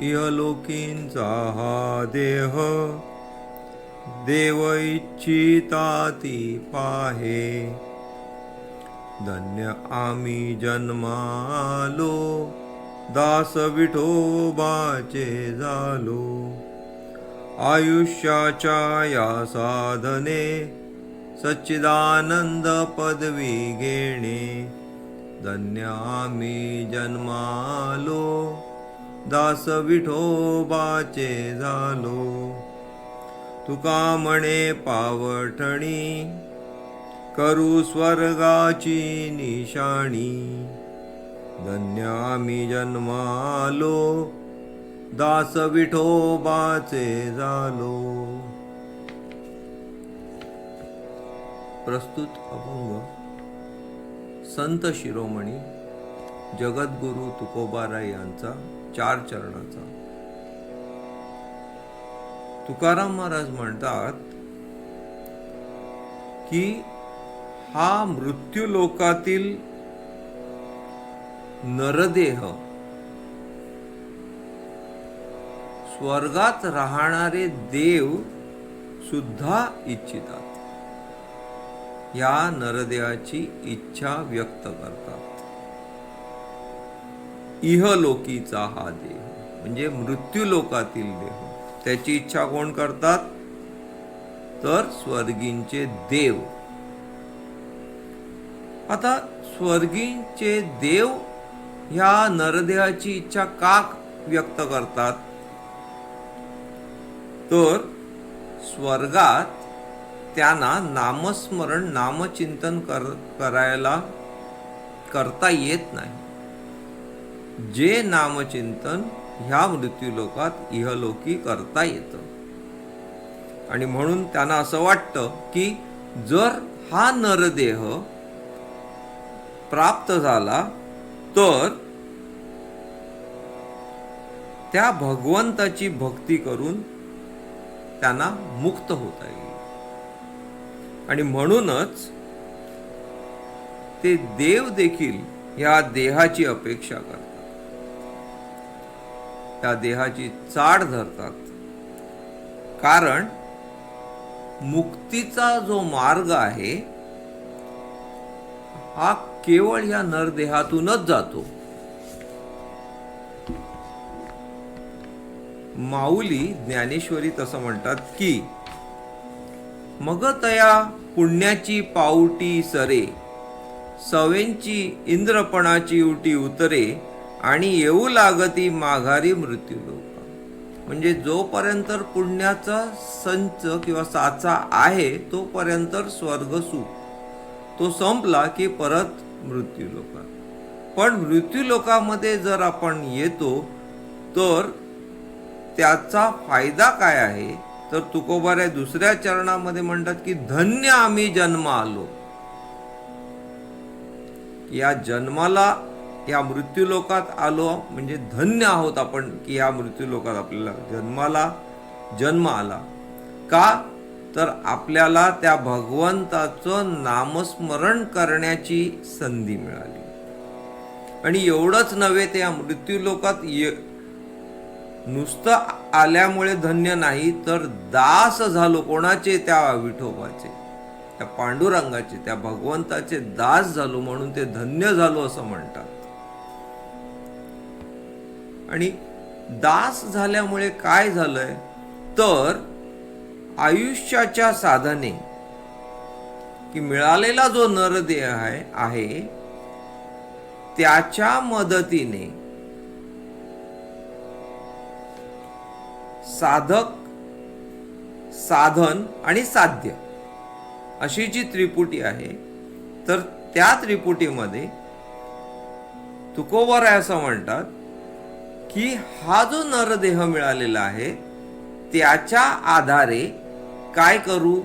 इहलोकींचा हा देह देव इच्छिता ती पाहे. धन्य आम्ही जन्मालो दास विठोबाचे झालो. आयुष्याच्या या साधने सच्चिदानंद पदवी घेणे. धन्य आम्ही जन्मालो दास विठोबाचे झालो. तुका म्हणे पावठणी करू स्वर्गाची निशाणी. धन्य आम्ही जन्मालो दास विठोबाचे झालो. प्रस्तुत अभंग संत शिरोमणी जगद्गुरु तुकोबाराय यांचा चार चरणाचा. तुकाराम महाराज म्हणतात की हा मृत्यू लोकातील नरदेह स्वर्गात राहणारे देव सुद्धा इच्छितात. या नरदेहाची इच्छा व्यक्त करतात. इहलोकीचा हा देह म्हणजे मृत्यू लोकातील देह. त्याची इच्छा कोण करतात? तर स्वर्गींचे देव. आता स्वर्गींचे देव ह्या नरदेहाची इच्छा का व्यक्त करतात? तर स्वर्गात त्यांना नामस्मरण नामचिंतन कर करायला करता येत नाही. जे नामचिंतन ह्या मृत्यूलोकात इहलोकी करता येतं. आणि म्हणून त्यांना असं वाटतं की जर हा नरदेह प्राप्त झाला तर त्या भगवंताची भक्ती करून त्यांना मुक्त होता येईल. आणि म्हणूनच ते देव देखील ह्या देहाची अपेक्षा करतात. त्या देहाची चाड धरतात. कारण मुक्तीचा जो मार्ग आहे हा केवळ या नरदेहातूनच जातो. माऊली ज्ञानेश्वरी तसं म्हणतात की मग तया पुण्याची पावटी सरे. सवेंची इंद्रपणाची उटी उतरे आणि येऊ लागती माघारी मृत्यू लोक. म्हणजे जोपर्यंत पुण्याचा संच किंवा साचा आहे तोपर्यंत स्वर्ग सुख. तो संपला की परत मृत्यूलोक पण मृत्यू लोकामध्ये जर आपण येतो तर त्याचा फायदा काय आहे? तर तुकोबाऱ्या दुसऱ्या चरणामध्ये म्हणतात की धन्य आम्ही जन्म आलो या जन्माला या मृत्यूलोकात आलो म्हणजे धन्य आहोत आपण की या मृत्यूलोकात आपल्याला जन्माला जन्म आला. का? तर आपल्याला त्या भगवंताचं नामस्मरण करण्याची संधी मिळाली. आणि एवढंच नव्हे ते या ये नुसतं आल्यामुळे धन्य नाही तर दास झालो. कोणाचे? त्या विठोबाचे. त्या पांडुरंगाचे. त्या भगवंताचे दास झालो म्हणून ते धन्य झालो असं म्हणतात. आणि दास झाल्यामुळे काय झालंय? तर आयुष्याच्या साधने. की मिळालेला जो नरदेह आहे आहे त्याच्या मदतीने साधक साधन आणि साध्य अशी जी त्रिपुटी आहे तर त्या त्रिपुटीमध्ये तुकोबर आहे असं म्हणतात की हा जो नरदेह मिळालेला आहे त्याच्या आधारे काय करू?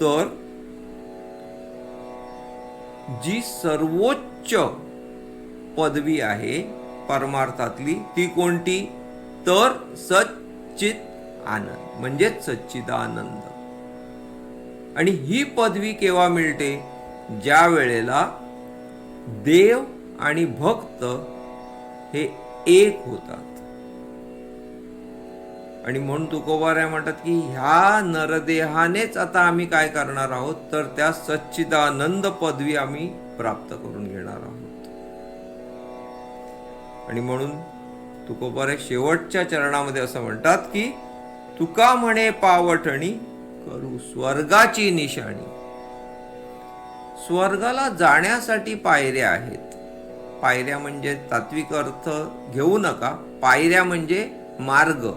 तर जी सर्वोच्च पदवी आहे परमार्थातली ती कोणती? तर सच्चित आनंद म्हणजेच सच्चिदानंद. आणि ही पदवी केव्हा मिळते? ज्या वेळेला देव आणि भक्त हे एक होतात. आणि म्हणून तुकोबाराय म्हणतात की ह्या नरदेहानेच आता आम्ही काय करणार आहोत? तर त्या सच्चिदानंद पदवी आम्ही प्राप्त करून घेणार आहोत. आणि म्हणून तुकोबारे शेवटच्या चरणामध्ये असं म्हणतात की तुका म्हणे पावठणी करू स्वर्गाची निशाणी. स्वर्गाला जाण्यासाठी पायऱ्या आहेत. पायऱ्या म्हणजे तात्विक अर्थ घेऊ नका पायऱ्या म्हणजे मार्ग.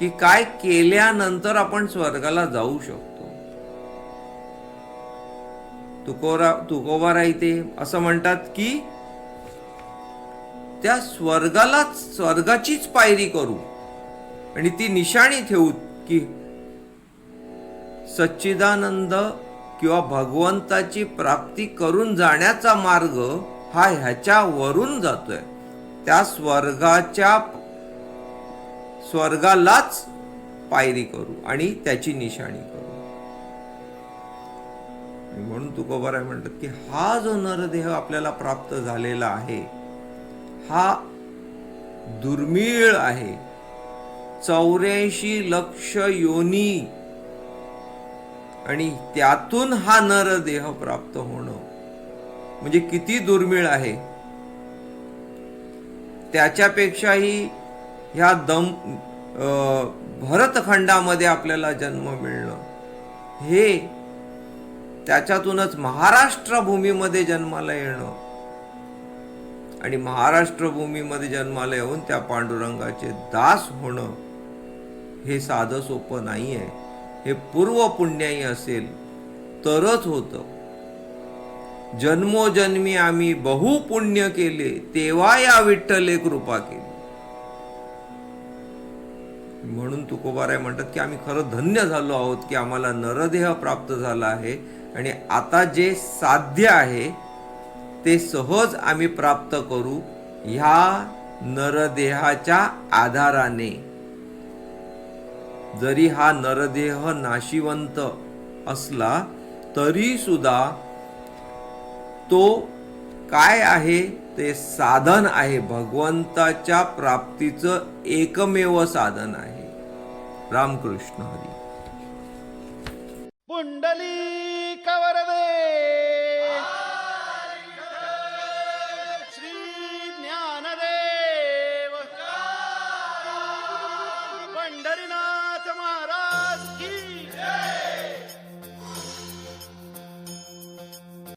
की काय केल्यानंतर आपण स्वर्गाला जाऊ शकतो. तुकोरा तुकोबारा इथे असं म्हणतात की त्या स्वर्गालाच स्वर्गाचीच पायरी करू. आणि ती निशाणी ठेवू की सच्चिदानंद किंवा भगवंताची प्राप्ती करून जाण्याचा मार्ग हा ह्याच्यावरून जातोय. त्या स्वर्गाच्या स्वर्गालाच पायरी करू आणि त्याची निशाणी करू. म्हणून तुकोबाराय म्हणतात की हा जो नरदेह आपल्याला प्राप्त झालेला आहे हा दुर्मिळ आहे. चौऱ्याऐंशी लक्ष योनी. आणि त्यातून हा नरदेह प्राप्त होणं. म्हणजे किती दुर्मिळ आहे. त्याच्यापेक्षाही ह्या दम भरतखंडामध्ये आपल्याला जन्म मिळणं. हे त्याच्यातूनच महाराष्ट्र भूमीमध्ये जन्माला येणं. आणि महाराष्ट्र भूमीमध्ये जन्माला येऊन त्या पांडुरंगाचे दास होणं हे साधं सोपं नाही आहे हे पूर्व पुण्याई असेल तरच होतं. जन्मोजन्मी आम्ही बहु पुण्य केले तेव्हा या विठ्ठले कृपा केली. म्हणून तुकोबाराय म्हणतात की आम्ही खरं धन्य झालो आहोत की आम्हाला नरदेह प्राप्त झाला आहे आणि आता जे साध्य आहे ते सहज आम्ही प्राप्त करू ह्या नरदेहाच्या आधाराने. जरी हा नरदेह नाशिवंत असला तरी सुद्धा तो काय आहे? ते साधन आहे. भगवंताच्या प्राप्तीचं एकमेव साधन आहे. रामकृष्ण हरी. पुंडली